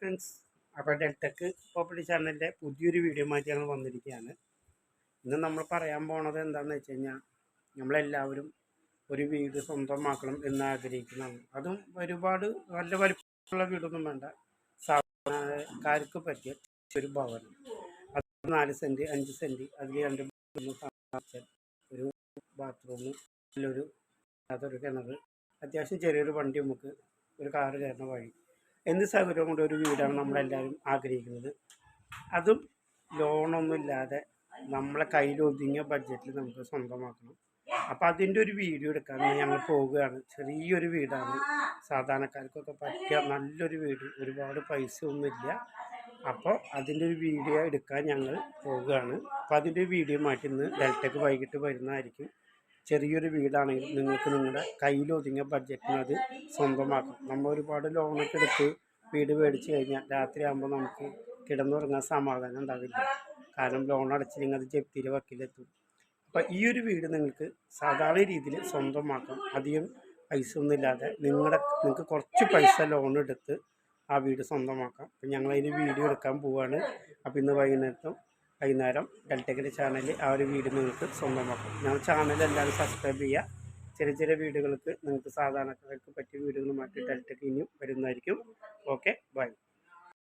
Friends അപ്പോൾ Deltech property ചാനലിന്റെ പുതിയൊരു വീഡിയോ മാറ്റി ഞങ്ങൾ വന്നിരിക്കുകയാണ്. ഇന്ന് നമ്മൾ പറയാൻ പോണത് എന്താണെന്ന് വെച്ച് കഴിഞ്ഞാൽ നമ്മളെല്ലാവരും ഒരു വീട് സ്വന്തമാക്കണം എന്ന് ആഗ്രഹിക്കുന്നതാണ്. അതും ഒരുപാട് നല്ല വലിപ്പമുള്ള വീടൊന്നും വേണ്ട. സാധാരണക്കാർക്ക് പറ്റിയ ഒരു ഭവനം. അത് നാല് സെന്റ് അഞ്ച് സെന്റ് അതിൽ രണ്ട് ഒരു ബാത്റൂം നല്ലൊരു അതൊരു കിണർ അത്യാവശ്യം ചെറിയൊരു വണ്ടി നമുക്ക് ഒരു കാറ് കയറുന്ന വഴി എന്ത് സൗകര്യം കൊണ്ട് ഒരു വീടാണ് നമ്മളെല്ലാവരും ആഗ്രഹിക്കുന്നത്? അതും ലോണൊന്നും ഇല്ലാതെ നമ്മളെ കയ്യിൽ ഒതുങ്ങിയ ബഡ്ജറ്റിൽ നമുക്ക് സ്വന്തമാക്കണം. അപ്പോൾ അതിന്റെ ഒരു വീഡിയോ എടുക്കാൻ ഞങ്ങൾ പോവുകയാണ്. ചെറിയൊരു വീടാണ്. സാധാരണക്കാർക്കൊക്കെ പറ്റിയ നല്ലൊരു വീട്. ഒരുപാട് പൈസ ഒന്നുമില്ല അപ്പോൾ അതിന്റെ ഒരു വീഡിയോ എടുക്കാൻ ഞങ്ങൾ പോവുകയാണ്. അപ്പോൾ അതിന്റെ വീഡിയോ മാറ്റി ഇന്ന് ഡെൽറ്റക്ക് വൈകിട്ട് വരുന്നതായിരിക്കും. ചെറിയൊരു വീടാണെങ്കിലും നിങ്ങൾക്ക് നിങ്ങളുടെ കയ്യിലൊതുങ്ങിയ അത് സ്വന്തമാക്കാം. നമ്മൾ ഒരുപാട് ലോണൊക്കെ എടുത്ത് വീട് മേടിച്ച് കഴിഞ്ഞാൽ രാത്രിയാകുമ്പോൾ നമുക്ക് കിടന്നുറങ്ങാൻ സമാധാനം ഉണ്ടാവില്ല. കാരണം ലോൺ അടച്ചില്ലെങ്കിൽ അത് ജപ്തിയിൽ വക്കിലെത്തും. അപ്പോൾ ഈ ഒരു വീട് നിങ്ങൾക്ക് സാധാരണ രീതിയിൽ സ്വന്തമാക്കാം. അധികം പൈസ ഒന്നും ഇല്ലാതെ നിങ്ങളുടെ നിങ്ങൾക്ക് കുറച്ച് പൈസ ലോൺ എടുത്ത് ആ വീട് സ്വന്തമാക്കാം. അപ്പം ഞങ്ങളതിന് വീഡിയോ എടുക്കാൻ പോവുകയാണ് അപ്പോൾ ഇന്ന് വൈകുന്നേരത്തും വൈകുന്നേരം ഡെൽറ്റക്കിന്റെ ചാനലിൽ ആ ഒരു വീട് നിങ്ങൾക്ക് സ്വന്തമാക്കും. ഞാൻ ചാനൽ എല്ലാവരും സബ്സ്ക്രൈബ് ചെയ്യുക ചെറിയ ചെറിയ വീടുകൾക്ക് നിങ്ങൾക്ക് സാധാരണക്കാർക്ക് പറ്റിയ വീടുകളുമായിട്ട് ഡെൽറ്റക്ക് ഇനിയും വരുന്നതായിരിക്കും. ഓക്കെ